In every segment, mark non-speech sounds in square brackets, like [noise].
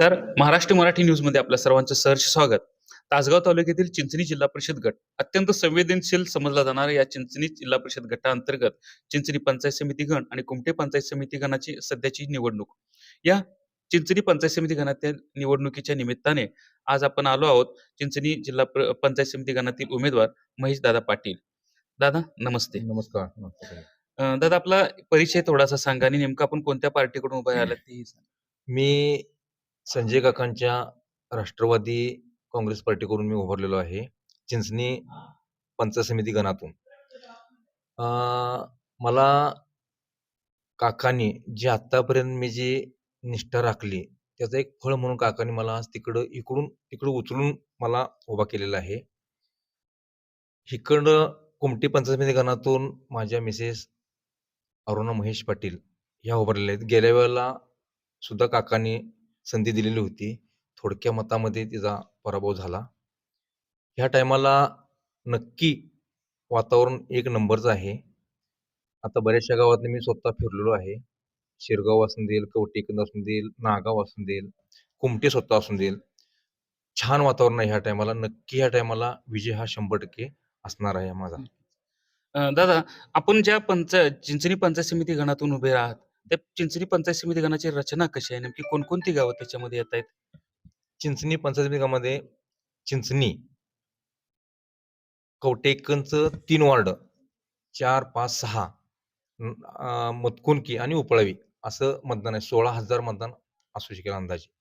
नमस्कार महाराष्ट्र मराठी न्यूजमध्ये आपल्या सर्वांचं सहर्ष स्वागत. तासगाव तालुक्यातील चिंचणी जिल्हा परिषद गट अत्यंत संवेदनशील समजला जाणारा या चिंचणी जिल्हा परिषद गटाअंतर्गत चिंचणी पंचायत समिती गण आणि कुमटे पंचायत समिती गणाची सध्याची निवडणूक. या चिंचणी पंचायत समिती गणातील निवडणुकीच्या निमित्ताने आज आपण आलो आहोत चिंचणी जिल्हा पंचायत समिती गणातील उमेदवार महेश दादा पाटील. दादा नमस्ते. नमस्कार दादा आपला परिचय थोडासा सांगा आणि नेमकं आपण कोणत्या पार्टीकडून उभा तेही सांगा. मी संजय काकांच्या राष्ट्रवादी काँग्रेस पार्टीकडून मी उभारलेलो आहे चिंचणी पंचायत समिती गणातून. मला काकांनी जी आतापर्यंत मी जी निष्ठा राखली त्याचं एक फळ म्हणून काकांनी मला आज तिकडं इकडून तिकडं उचलून मला उभा केलेला आहे. इकडं कुमटी पंचायत समिती गणातून माझ्या मिसेस अरुणा महेश पाटील ह्या उभारलेल्या आहेत. गेल्या वेळेला सुद्धा काकांनी संधी दिलेली होती. थोडक्या मतामध्ये तिचा पराभव झाला. ह्या टायमाला नक्की वातावरण एक नंबरचं आहे. आता बऱ्याचशा गावात मी स्वतः फिरलेलो आहे. शिरगाव असून देईल कवटेकंद असून देईल नागाव असून देईल कुमटे स्वतः असून देईल. छान वातावरण आहे ह्या टायमाला. नक्की ह्या टायमाला विजय हा शंभर टक्के असणार आहे माझा. दादा आपण ज्या पंचायत चिंचणी पंचायत समिती गणातून उभे आहात त्या चिंचणी पंचायत समिती गणाची रचना कशी आहे? नेमकी कोणकोणती गावं त्याच्यामध्ये येत आहेत? चिंचणी पंचायत समिती गावामध्ये चिंचणी कवटेकनचं तीन वार्ड चार पाच सहा न- अं, आणि उपळावी असं मतदान आहे. सोळा हजार मतदान असू शकेल अंदाजे.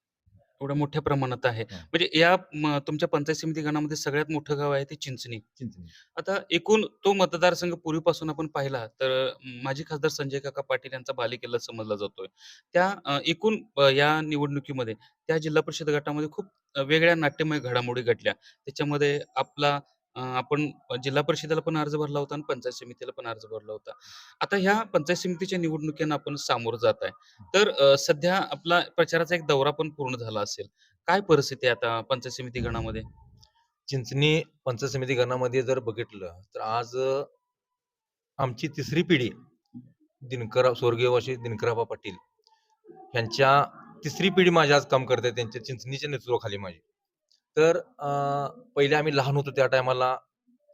एवढ्या मोठ्या प्रमाणात आहे. हं. म्हणजे या म, तुमच्या पंचायत समिती गणामध्ये सगळ्यात मोठं गाव आहे ते चिंचणी. चिंचणी. आता एकूण तो मतदारसंघ पूर्वीपासून आपण पाहिला तर अं, माजी खासदार संजय काका पाटील यांचा बालेकिल्ला समजला जातोय. त्या अं, एकूण अं, या निवडणुकीमध्ये त्या जिल्हा परिषद गटामध्ये खूप अं, वेगळ्या नाट्यमय घडामोडी घडल्या. त्याच्यामध्ये आपला अं, आपण जिल्हा परिषदेला पण अर्ज भरला होता आणि पंचायत समितीला पण अर्ज भरला होता. आता ह्या पंचायत समितीच्या निवडणुकीना आपण सामोरं जात आहे. तर अं, सध्या आपला प्रचाराचा एक दौरा पण पूर्ण झाला असेल. काय परिस्थिती आहे आता पंचायत समिती गणामध्ये? चिंचणी पंचायत समिती गणामध्ये जर बघितलं तर आज आमची तिसरी पिढी दिनकर स्वर्गीय वशी दिनकराबा पाटील यांच्या तिसरी पिढी माझी आज काम करते त्यांच्या चिंचणीच्या नेतृत्वाखाली माझी. तर पहिले आम्ही लहान होतो त्या टायमाला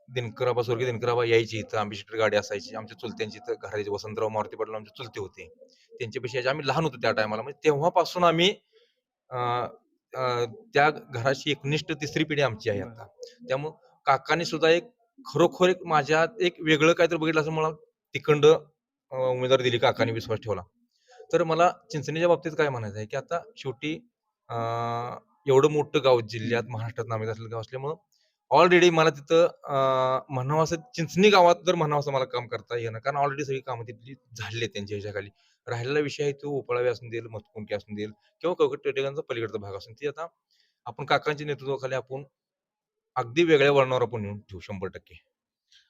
दिनकराबा स्वर्गीय दिनकराबा यायची इथं आंबेशेटर गाडी असायची. आमच्या चुलत्यांची इथं घराचे वसंतराव मारुती पाटील आमचे चुलते होते. त्यांच्यापेक्षा यायचे. आम्ही लहान होतो त्या टायमाला. म्हणजे तेव्हापासून आम्ही त्या घराची एकनिष्ठ तिसरी पिढी आमची आहे आता. त्यामुळं काकाने सुद्धा एक खरोखर एक माझ्यात एक वेगळं काहीतरी बघितलं असं मला तिखंड उमेदवार दिली काकाने विश्वास ठेवला. तर मला चिंचणीच्या बाबतीत काय म्हणायचं आहे की आता शेवटी एवढं मोठं गाव जिल्ह्यात महाराष्ट्रात नामित असलेलं गाव असल्यामुळं ऑलरेडी मला तिथं म्हणावं असं चिंचणी गावात जर म्हणावं असं मला काम करता येणं. कारण ऑलरेडी सगळी कामं तिथली झाली आहेत त्यांच्या ह्याच्याखाली. राहिलेला विषय आहे तो उपळावे असून देईल मतकुंकी असून देईल किंवा कवकटेगांचा पलीकडचा भाग असून ती आता आपण काकांच्या नेतृत्वाखाली आपण अगदी वेगळ्या वळणावर आपण येऊन ठेवू शंभर टक्के.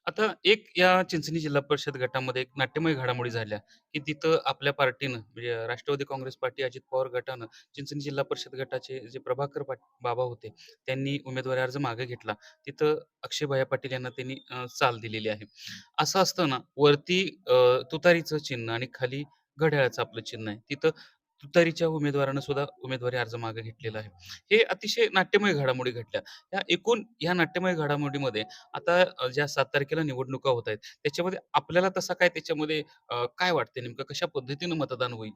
आता एक या चिंचणी जिल्हा परिषद गटामध्ये एक नाट्यमय घडामोडी झाल्या की तिथं आपल्या पार्टीनं म्हणजे राष्ट्रवादी काँग्रेस पार्टी अजित पवार गटानं चिंचणी जिल्हा परिषद गटाचे जे प्रभाकर पाट बाबा होते त्यांनी उमेदवारी अर्ज मागे घेतला. तिथं अक्षयभैया पाटील यांना त्यांनी अं, चाल दिलेली आहे. असं असताना वरती अं, तुतारीचं चिन्ह आणि खाली घड्याळाचं आपलं चिन्ह आहे. तिथं तुतारीच्या उमेदवारानं सुद्धा उमेदवारी अर्ज मागे घेतलेला आहे. हे अतिशय नाट्यमय घडामोडी घडल्या. या एकूण या नाट्यमय घडामोडीमध्ये आता ज्या सात तारखेला निवडणुका होत आहेत त्याच्यामध्ये आपल्याला तसा काय त्याच्यामध्ये काय वाटते नेमकं? कशा पद्धतीनं मतदान होईल?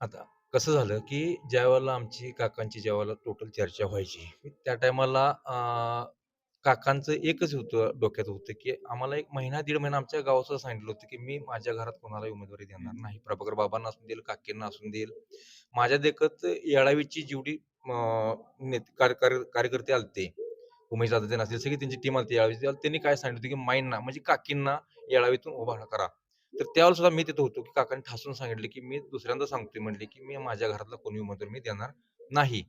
आता कसं झालं की ज्या वेळेला आमची काकांची ज्या वेळेला टोटल चर्चा व्हायची त्या टायमाला काकांचं एकच होतं डोक्यात होतं की आम्हाला एक महिना दीड महिना आमच्या गावाचं सांगितलं होतं की मी माझ्या घरात कोणाला उमेदवारी देणार नाही. प्रभाकर बाबांना असून देईल काकींना असून देईल. माझ्या देखत येळावीची जेवढी कार्यकर्ते आलते उमेश दादा ते असतील सगळी त्यांची टीम आलती यावेळी. त्यांनी काय सांगितलं होतं की माईंना म्हणजे काकींना येळावीतून उभा करा. तर त्यावेळेला सुद्धा मी तिथं होतो की काकांनी ठासून सांगितले की मी दुसऱ्यांदा सांगतोय म्हणले की मी माझ्या घरातला कोणी उमेदवार मी देणार नाही.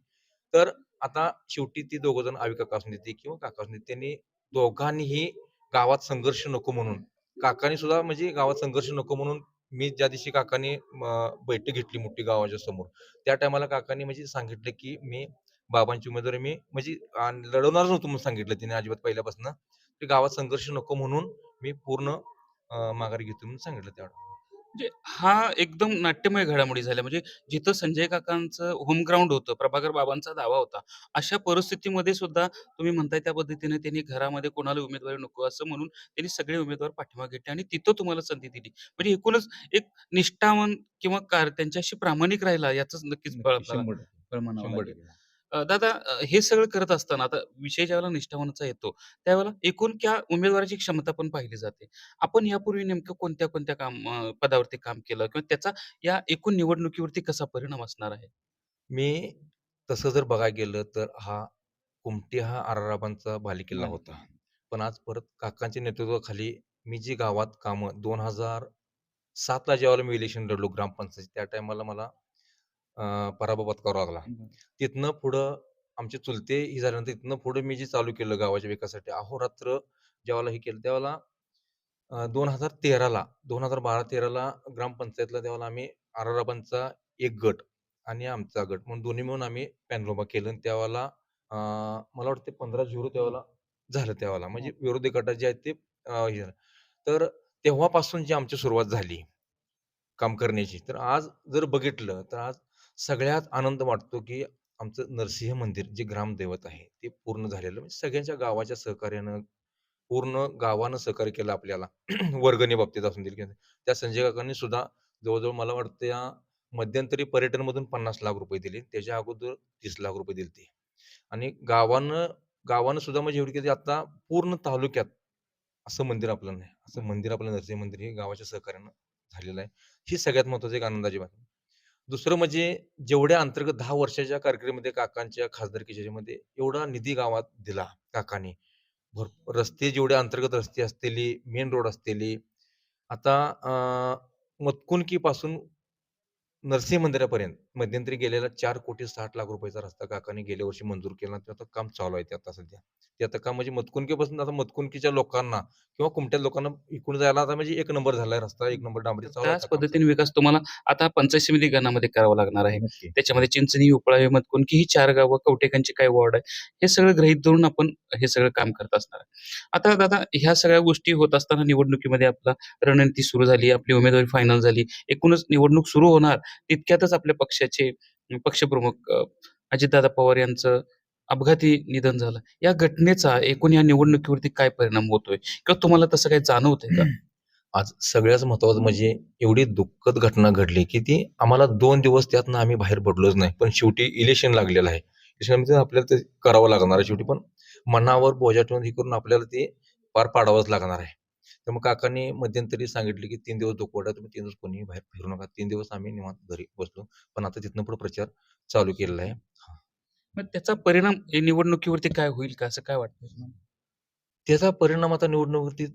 तर आता शेवटी ती दोघ जण आवी काका असून देते किंवा काका असून त्यांनी दोघांनीही गावात संघर्ष नको म्हणून. काकांनी सुद्धा म्हणजे गावात संघर्ष नको म्हणून मी ज्या दिवशी काकांनी बैठक घेतली मोठी गावाच्या समोर त्या टायमाला काकांनी म्हणजे सांगितलं की मी बाबांची उमेदवारी मी म्हणजे लढवणार लढवणारच नव्हतो म्हणून सांगितलं तिने अजिबात पहिल्यापासून. ते गावात संघर्ष नको म्हणून मी पूर्ण माघारी माघार घेतो म्हणून सांगितलं त्यावेळेला. म्हणजे हा एकदम नाट्यमय घडामोडी झाल्या. म्हणजे जिथं संजय काकांचं होम ग्राउंड होतं, प्रभाकर बाबांचा दावा होता. अशा परिस्थितीमध्ये सुद्धा तुम्ही म्हणताय त्या पद्धतीने त्यांनी घरामध्ये कोणाला उमेदवारी नको असं म्हणून त्यांनी सगळे उमेदवार पाठीमागे घेतले आणि तिथं तुम्हाला संधी दिली. म्हणजे एकूणच एक निष्ठावान किंवा कार त्यांच्याशी प्रामाणिक राहिला याचंच नक्कीच फळ नक्की आपल्याला 100% फळ म्हणावं 100% लागेल. अ, दादा अ, हे सगळं करत असताना आता विषय ज्यावेळेला निष्ठावानाचा येतो, त्यावेळेला एकूण त्या उमेदवाराची क्षमता पण पाहिली जाते. आपण यापूर्वी नेमकं कोणत्या-कोणत्या काम अ, पदावरती काम केलं किंवा त्याचा या एकूण निवडणुकीवरती कसा परिणाम असणार आहे? मी तसं जर बघायला गेलं तर हा कुमटी हा आराराबांचा बालेकिल्ला होता. पण आज परत काकांच्या नेतृत्वाखाली मी जी गावात कामं 2007 ला ज्यावेळेला मी इलेक्शन लढलो ग्रामपंचायत त्या टायमाला मला पराभव पत्करावा लागला. तिथनं पुढं आमचे चुलते हे झाल्यानंतर तिथनं पुढं मी जे चालू केलं गावाच्या विकासासाठी अहोरात्र ज्यावेळेला हे केलं त्यावेळेला अ, 2013 ला 2012-13 ला ग्रामपंचायतला त्यावेळेला आम्ही आराराबांचा एक गट आणि आमचा गट म्हणून दोन्ही मिळून आम्ही पॅनल उभा केलं आणि त्यावेळेला अ, मला वाटतं 15-0 त्यावेळेला झालं त्यावेळेला म्हणजे विरोधी गटात जे आहेत ते हे. तर तेव्हापासून जी आमची सुरुवात झाली काम करण्याची. तर आज जर बघितलं तर आज सगळ्यात आनंद वाटतो, की आमचं नरसिंह मंदिर जे ग्रामदैवत आहे, ते पूर्ण झालेलं म्हणजे सगळ्यांच्या गावाच्या सहकार्यानं, पूर्ण गावानं सहकार्य केलं आपल्याला. [clears throat] वर्गणी बाबतीत असून दे त्या संजय काकांनी सुद्धा जवळजवळ मला वाटतं या मध्यंतरी पर्यटनमधून ₹50,00,000 दिले. त्याच्या अगोदर तीस लाख रुपये दिले ते आणि गावानं गावानं सुद्धा म्हणजे एवढी की आता पूर्ण तालुक्यात असं मंदिर आपलं नाही. असं मंदिर आपलं नरसिंह मंदिर हे गावाच्या सहकार्यानं झालेलं आहे. ही सगळ्यात महत्त्वाची एक आनंदाची बातमी. दुसरं म्हणजे जेवढ्या अंतर्गत दहा वर्षाच्या कारकिर्दीमध्ये काकांच्या खासदारकीच्या ह्याच्यामध्ये एवढा निधी गावात दिला काकांनी. भरपूर रस्ते जेवढे अंतर्गत रस्ते असलेली, मेन रोड असलेली, आता अ, मतकुणकीपासून नरसिंह मंदिरापर्यंत मध्यंतरी गेलेला ₹4,60,00,000 चा रस्ता काकांनी गेल्या वर्षी मंजूर केला. ते आता काम चालू आहे ते आता सध्या. ते आता काम म्हणजे मतकुणकीपासून आता मतकुणकीच्या लोकांना किंवा कुमट्यात लोकांना इकडून जायला आता म्हणजे एक नंबर झालाय रस्ता, एक नंबर डांबरी चालू आहे त्याच आता काम पद्धतीने विकास तुम्हाला आता पंचायत समिती गणामध्ये करावा लागणार आहे. त्याच्यामध्ये चिंचणी, उपळावे, मतकुणकी ही 4 गावं, कवठेकणची काही वॉर्ड आहे. हे सगळं गृहीत धरून आपण हे सगळं काम करत असणार. आता दादा ह्या सगळ्या गोष्टी होत असताना निवडणुकीमध्ये आपला रणनीती सुरू झाली, आपली उमेदवारी फायनल झाली. एकूणच निवडणूक सुरू होणार तितक्यातच आपल्या पक्षाचे पक्षप्रमुख अजितदादा पवार यांचं अपघाती निधन झालं. या घटनेचा एकूण या निवडणुकीवरती काय परिणाम होतोय? किंवा तुम्हाला तसं काही जाणवत का? [clears throat] आज सगळ्यात महत्वाचं म्हणजे एवढी दुःखद घटना घडली, की ती आम्हाला दोन दिवस त्यातनं आम्ही बाहेर पडलोच नाही. पण शेवटी इलेक्शन लागलेलं आहे. आपल्याला ते करावं लागणार आहे शेवटी. पण मनावर बोजा ठेवून हे करून आपल्याला ते पार पाडावंच लागणार आहे. त्यामुळे काकांनी मध्यंतरी सांगितले, की 3 दिवस दुखवटा तुम्ही 3 दिवस कोणीही बाहेर फिरू नका. 3 दिवस आम्ही निवांत घरी बसलो. पण आता तिथनं पुढे प्रचार चालू केलेला आहे. मग त्याचा परिणाम या निवडणुकीवरती काय होईल का असं काय तुम्हाला? त्याचा परिणाम आता निवडणुकीवरती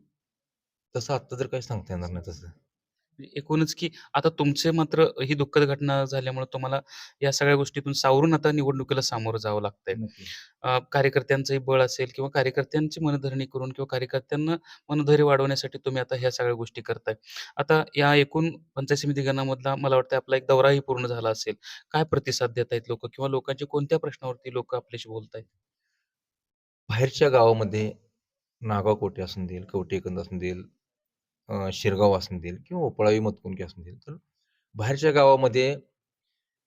तसं आत्ता तर काही सांगता येणार नाही तसं. एकूणच की आता तुमचे मात्र ही दुःखद घटना झाल्यामुळे तुम्हाला या सगळ्या गोष्टीतून सावरून आता निवडणुकीला सामोरं जावं लागतंय. कार्यकर्त्यांचंही बळ असेल किंवा कार्यकर्त्यांची मनधरणी करून किंवा कार्यकर्त्यांना मनधैर्य वाढवण्यासाठी तुम्ही आता ह्या सगळ्या गोष्टी करताय. आता या एकूण पंचायत समिती गणामधला मला वाटतं आपला एक दौराही पूर्ण झाला असेल. काय प्रतिसाद देत आहेत लोकं किंवा लोकांच्या कोणत्या प्रश्नावरती लोकं आपल्याशी बोलतायत? बाहेरच्या गावामध्ये नागाव कोटे असून देईल, कवठेकंद असून देईल, अ, शिरगाव असून देईल किंवा उपळावी मतकुणकी असून देईल. तर बाहेरच्या गावामध्ये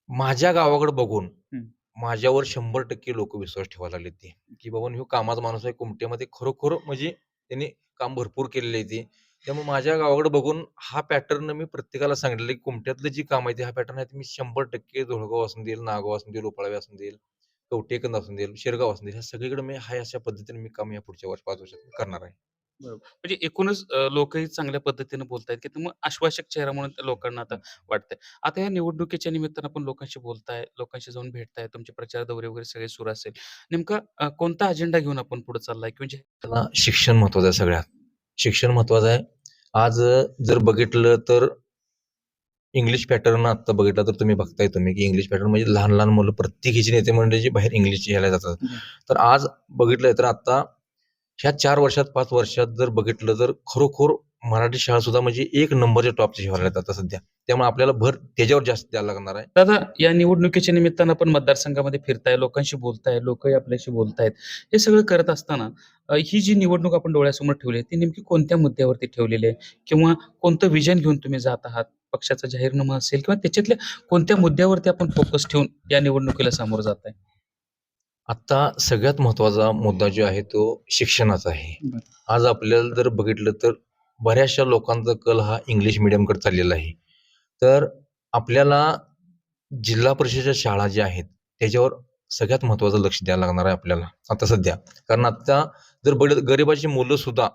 माझ्या गावाकडे बघून हं. माझ्यावर 100% लोकं विश्वास ठेवायला लागलेत ते, की बाबा ह्यो कामाचा माणूस आहे. कुमट्यामध्ये खरोखर म्हणजे त्यांनी काम भरपूर केलेलं आहे ते. त्यामुळे माझ्या गावाकडे बघून हा पॅटर्न मी प्रत्येकाला सांगितलेलं आहे, की कुमट्यातलं जी काम आहे ते हा पॅटर्न आहे ते मी 100% धुळगाव असून देईल, नागाव असून देईल, उपळावी असून देईल, कवठेकंद असून देईल, शिरगाव असून देईल, ह्या सगळीकडे मी हाय अशा पद्धतीने मी काम या पुढच्या वर्ष 5 वर्षात करणार आहे. म्हणजे एकूणच अ, लोकही चांगल्या पद्धतीने बोलतायत, की मग आश्वासक चेहरा म्हणून लोकांना आता वाटतंय. आता या निवडणुकीच्या निमित्तानं आपण लोकांशी बोलताय, लोकांशी जाऊन भेटताय, तुमचे प्रचार दौरे वगैरे सगळे सुरू असेल. नेमका अ, कोणता अजेंडा घेऊन आपण पुढे चाललाय? की म्हणजे त्याला शिक्षण महत्त्वाचं आहे सगळ्यात. शिक्षण महत्त्वाचं आहे. आज अ, जर बघितलं तर इंग्लिश पॅटर्न आत्ता बघितला तर तुम्ही बघताय तुम्ही, की इंग्लिश पॅटर्न म्हणजे लहान-लहान मुलं प्रत्येकीची नेते मंडळीची बाहेर इंग्लिश ह्याला जातात. हं. तर आज बघितलंय तर आता ह्या चार वर्षात, पाच वर्षात जर बघितलं तर खरोखर मराठी शाळा सुद्धा म्हणजे एक नंबरच्या टॉपच्या शहरात आहेत आता सध्या. त्यामुळे आपल्याला भर त्याच्यावर जास्त द्यायला लागणार आहे. दादा या निवडणुकीच्या निमित्तानं आपण मतदारसंघामध्ये फिरताय, लोकांशी बोलताय, लोकही आपल्याशी बोलतायत. हे सगळं करत असताना ही जी निवडणूक आपण डोळ्यासमोर ठेवली आहे, ती नेमकी कोणत्या मुद्द्यावरती ठेवलेली आहे? किंवा कोणतं विजन घेऊन तुम्ही जात आहात? पक्षाचा जाहीरनामा असेल किंवा त्याच्यातल्या कोणत्या मुद्द्यावरती आपण फोकस ठेवून या निवडणुकीला सामोरं जात आहे आता सगळ्यात महत्त्वाचा मुद्दा जो आहे तो शिक्षणाचा आहे. आज आपल्याला जर बघितलं तर बऱ्याचशा लोकांचा कल हा इंग्लिश मिडियमकडे चाललेला आहे. तर आपल्याला जिल्हा परिषदेच्या शाळा ज्या आहेत त्याच्यावर सगळ्यात महत्वाचं लक्ष द्यायला लागणार आहे आपल्याला आता सध्या. कारण आता जर बघितलं गरिबाची मुलं सुद्धा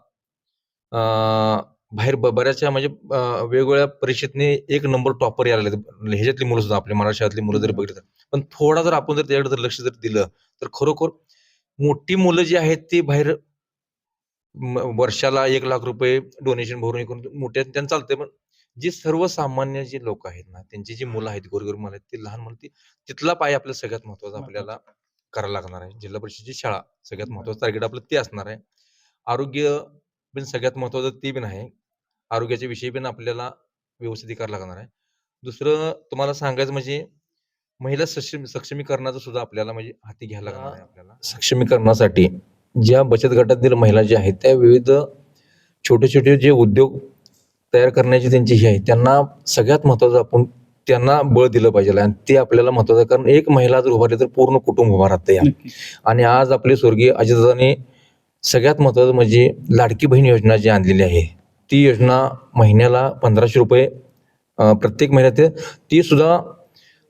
अं, बाहेर ब- बऱ्याचशा म्हणजे वेगवेगळ्या परीक्षेतने एक नंबर टॉपर यायला लागले ह्याच्यातली मुलं सुद्धा आपल्या मराठी शाळेतली मुलं जर बघितलं. पण थोडा जर आपण जर त्याच्याकडे जर लक्ष जर दिलं तर खरोखर मोठी मुलं जी आहेत ती बाहेर वर्षाला एक लाख रुपये डोनेशन भरून करून मोठ्या त्यांना चालतंय. पण जे सर्वसामान्य जे लोक आहेत ना त्यांची जी मुलं आहेत गोरगरीब मुलं आहेत ती लहान मुलं ती तिथला पाय आपल्याला सगळ्यात महत्त्वाचा आपल्याला करायला लागणार आहे. जिल्हा परिषदेची शाळा सगळ्यात महत्वाचं टार्गेट आपलं ते असणार आहे. आरोग्य पण सगळ्यात महत्वाचं ते पण आहे. आरोग्याच्या विषयी पण आपल्याला व्यवस्थित करायला लागणार आहे. दुसरं तुम्हाला सांगायचं म्हणजे महिला सक्षम सक्षमीकरणाचं सुद्धा आपल्याला म्हणजे हाती घ्यायला लागणार आहे आपल्याला. सक्षमीकरणासाठी ज्या बचत गटातील महिला ज्या आहेत त्या विविध छोटे छोटे जे उद्योग तयार करण्याची त्यांची ही आहे त्यांना सगळ्यात महत्वाचं आपण त्यांना बळ दिलं पाहिजे आणि ते आपल्याला महत्वाचं आहे. कारण एक महिला जर उभारली तर पूर्ण कुटुंब उभा राहतं या. आणि आज आपले स्वर्गीय अजितदादांनी सगळ्यात महत्वाचं म्हणजे लाडकी बहीण योजना जी आणलेली आहे ती योजना महिन्याला पंधराशे रुपये प्रत्येक महिन्यात ते- सुद्धा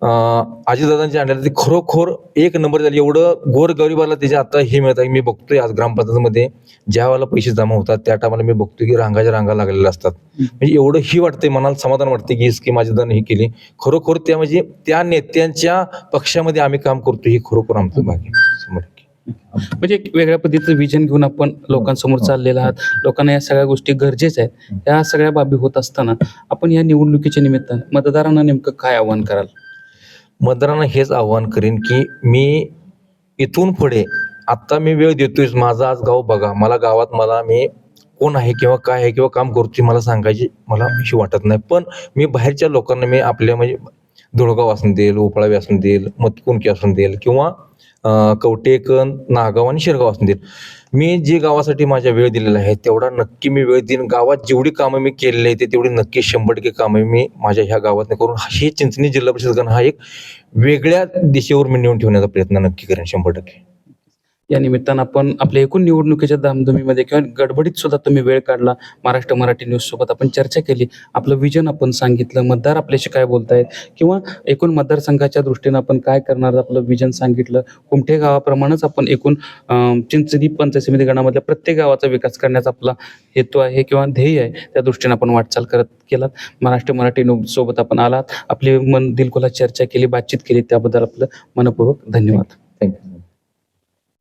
अं, अजितदादांची आणलेली ती खरोखर एक नंबर झाली. एवढं गोर गरिबाला त्याचे आता हे मिळत आहे. मी बघतोय आज ग्रामपंचायतीमध्ये ज्या वेळेला पैसे जमा होतात त्या टायमाला मी बघतोय की रांगाच्या रांगा लागलेल्या असतात. म्हणजे एवढं ही वाटतंय मनाला समाधान वाटते की ही स्कीम अजितदादांनी ही केली. खरोखर त्या म्हणजे त्या नेत्यांच्या पक्षामध्ये आम्ही काम करतो ही खरोखर आमचं भाग्य आहे. म्हणजे एक वेगळ्या पद्धतीचं विजन घेऊन आपण लोकांसमोर चाललेलं आहात. लोकांना या सगळ्या गोष्टी गरजेच्या आहेत. या सगळ्या बाबी होत असताना आपण या निवडणुकीच्या निमित्तानं मतदारांना नेमकं काय आव्हान कराल? मतदारांना हेच आव्हान करेन की मी इथून पुढे आत्ता मी वेळ देतोय. माझा आज गाव बघा. मला गावात मला मी कोण आहे किंवा काय आहे किंवा काम करतोय मला सांगायची मला अशी वाटत नाही. पण मी बाहेरच्या लोकांना मी आपल्या म्हणजे धुळगाव असून देईल उपळावी असून देईल मतकुंकी असून देईल किंवा कवटेकन नागाव आणि शिरगाव असतील. मी जे गावासाठी माझ्या वेळ दिलेला आहे तेवढा नक्की मी वेळ देईन. गावात जेवढी कामं मी केलेली आहे ते तेवढी नक्की शंभर टक्के कामं मी माझ्या ह्या गावात करून हे चिंचणी जिल्हा परिषद गण हा एक वेगळ्या दिशेवर मी नेऊन ठेवण्याचा प्रयत्न नक्की करेन शंभर टक्के. या निमित्तानं आपण आपल्या एकूण निवडणुकीच्या धामधुमीमध्ये किंवा गडबडीत सुद्धा तुम्ही वेळ काढला. महाराष्ट्र मराठी न्यूज सोबत आपण चर्चा केली. आपलं विजन आपण सांगितलं. मतदार आपल्याशी काय बोलतायत? किंवा एकूण मतदारसंघाच्या दृष्टीनं आपण काय करणार? आपलं विजन सांगितलं. कुमठे गावाप्रमाणेच आपण एकूण अं, चिंचणी पंचायत समिती गणामधल्या प्रत्येक गावाचा विकास करण्याचा आपला हेतू आहे किंवा ध्येय आहे त्या दृष्टीनं आपण वाटचाल करत केलात. महाराष्ट्र मराठी न्यूज सोबत आपण आलात. आपली मन दिलखुला चर्चा केली बातचीत केली. त्याबद्दल आपलं मनपूर्वक धन्यवाद. थँक्यू